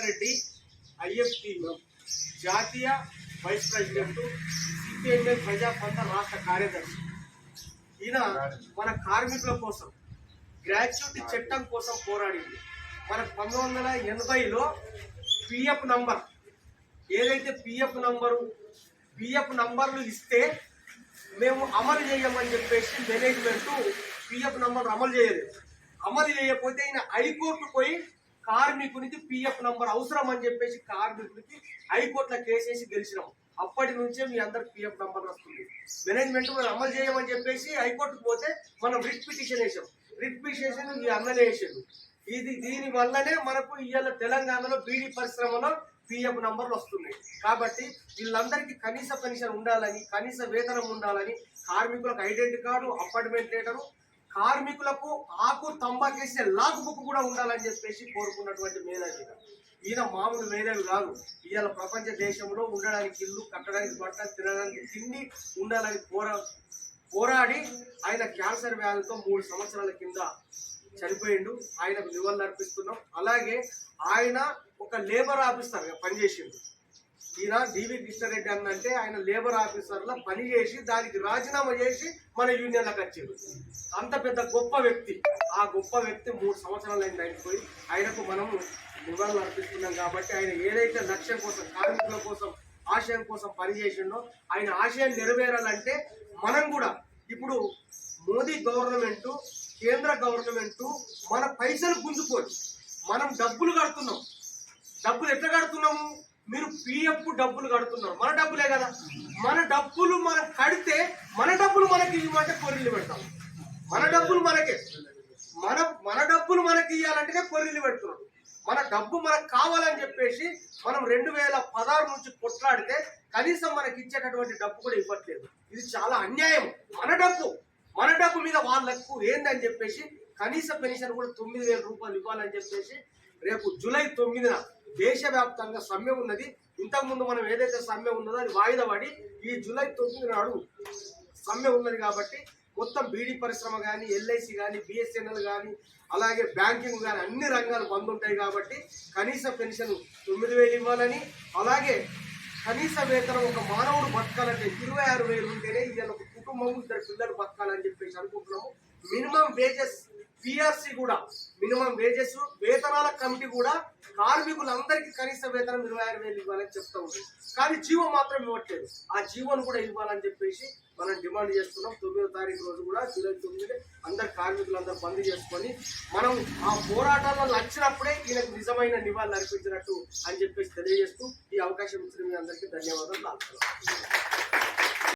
Reddy IFT జాతీయ vice president CPIML Prajapantha రాష్ట్ర కార్యదర్శి. ఈయన మన కార్మికుల కోసం గ్రాడ్యుయేట్ చట్టం కోసం పోరాడింది. మన పంతొమ్మిది వందల ఎనభైలో పిఎఫ్ నంబర్ ఏదైతే పిఎఫ్ నంబరు పిఎఫ్ నంబర్లు ఇస్తే మేము అమలు చేయమని చెప్పేసి మేనేజ్మెంట్ పిఎఫ్ నంబర్ అమలు చేయలేదు. అమలు చేయకపోతే ఈయన హైకోర్టు పోయి కార్మికునికి పిఎఫ్ నంబర్ అవసరం అని చెప్పేసి కార్మికునికి హైకోర్టులో కేసేసి గెలిచినాం. అప్పటి నుంచే మీ అందరికి పిఎఫ్ నంబర్ వస్తుంది. మేనేజ్మెంట్ మనం అమలు చేయమని చెప్పేసి హైకోర్టుకు పోతే మనం రిట్ పిటిషన్ వేసాం. రిట్ పిటిషన్ మీ అన్నలే వేసాడు ఇది దీని వల్లనే మనకు ఇవాళ తెలంగాణలో బీడీ పరిశ్రమలో పిఎఫ్ నంబర్లు వస్తున్నాయి. కాబట్టి వీళ్ళందరికీ కనీస పెన్షన్ ఉండాలని కనీస వేతనం ఉండాలని కార్మికులకు ఐడెంటి కార్డు అపార్ట్మెంట్ లెటరు కార్మికులకు ఆకు తంబాకేసే లాక్ బుక్ కూడా ఉండాలని చెప్పేసి కోరుకున్నటువంటి మేధావి. ఈయన మామూలు మేధావి కాదు. ఇవాళ ప్రపంచ దేశంలో ఉండడానికి ఇల్లు కట్టడానికి బట్ట తినడానికి తిండి ఉండాలని పోరా పోరాడి ఆయన క్యాన్సర్ వ్యాధితో మూడు సంవత్సరాల కింద చనిపోయిండు. ఆయనకు నివాళులు అర్పిస్తున్నాం అలాగే ఆయన ఒక లేబర్ ఆఫీసర్గా పనిచేసిండు. ఈయన డివి కృష్ణారెడ్డి అన్న ఆయన లేబర్ ఆఫీసర్లో పనిచేసి దానికి రాజీనామా చేసి మన యూనియన్లకు వచ్చాడు. అంత పెద్ద గొప్ప వ్యక్తి. ఆ గొప్ప వ్యక్తి మూడు సంవత్సరాలు అయింది అయిపోయి ఆయనకు మనం నివాళులు అర్పిస్తున్నాం కాబట్టి ఆయన ఏదైతే లక్ష్యం కోసం కార్మికుల కోసం ఆశయం కోసం పనిచేసిండో ఆయన ఆశయం నెరవేరాలంటే మనం కూడా ఇప్పుడు మోదీ గవర్నమెంట్ కేంద్ర గవర్నమెంట్ మన పైసలు గుంజుకోవచ్చు మనం డబ్బులు కడుతున్నాం. డబ్బులు ఎట్లా కడుతున్నాము? మీరు పిఎఫ్ డబ్బులు కడుతున్నారు. మన డబ్బులే కదా. మన డబ్బులు మనం కడితే మన డబ్బులు మనకి ఇవ్వమంటే కొర్రీలు పెడతాం. మన డబ్బులు మనకే. మన మన డబ్బులు మనకి ఇవ్వాలంటేనే కొర్రీలు పెడుతున్నాం. మన డబ్బు మనకు కావాలని చెప్పేసి మనం రెండు వేల పదహారు నుంచి కొట్లాడితే కనీసం మనకి ఇచ్చేటటువంటి డబ్బు కూడా ఇవ్వట్లేదు. ఇది చాలా అన్యాయం. మన డబ్బు. మన డబ్బు మీద వాళ్ళకు ఏందని చెప్పేసి కనీస పెన్షన్ కూడా తొమ్మిది వేల రూపాయలు ఇవ్వాలని చెప్పేసి రేపు జూలై తొమ్మిదిన దేశవ్యాప్తంగా సమ్మె ఉన్నది. ఇంతకుముందు మనం ఏదైతే సమ్మె ఉన్నదో అది వాయిదా పడి ఈ జూలై తొమ్మిది నాడు సమ్మె ఉన్నది కాబట్టి మొత్తం బీడీ పరిశ్రమ కానీ ఎల్ఐసి కానీ బిఎస్ఎన్ఎల్ కానీ అలాగే బ్యాంకింగ్ కానీ అన్ని రంగాలు బంద్ ఉంటాయి కాబట్టి కనీస పెన్షన్ తొమ్మిది వేలు ఇవ్వాలని అలాగే కనీస వేతనం ఒక మానవుడు బతకాలంటే ఇరవై ఆరు వేలు ఉంటేనే ఇవాళ ఒక కుటుంబం ఇద్దరు పిల్లలు బతకాలని చెప్పేసి అనుకుంటున్నాము. మినిమం వేజెస్ పిఆర్సి కూడా మినిమం వేజెస్ వేతనాల కమిటీ కూడా కార్మికులందరికీ కనీస వేతనం ఇరవై ఆరు వేలు ఇవ్వాలని చెప్తా ఉంది. కానీ జీవో మాత్రం ఇవ్వట్లేదు. ఆ జీవోను కూడా ఇవ్వాలని చెప్పేసి మనం డిమాండ్ చేస్తున్నాం. తొమ్మిదో తారీఖు రోజు కూడా జూలై తొమ్మిది అందరు కార్మికులందరూ బంద్ చేసుకొని మనం ఆ పోరాటాల్లో నచ్చినప్పుడే ఈయనకు నిజమైన నివాళులు అర్పించినట్టు అని చెప్పేసి తెలియజేస్తూ ఈ అవకాశం ఇచ్చిన మీ అందరికీ ధన్యవాదాలు.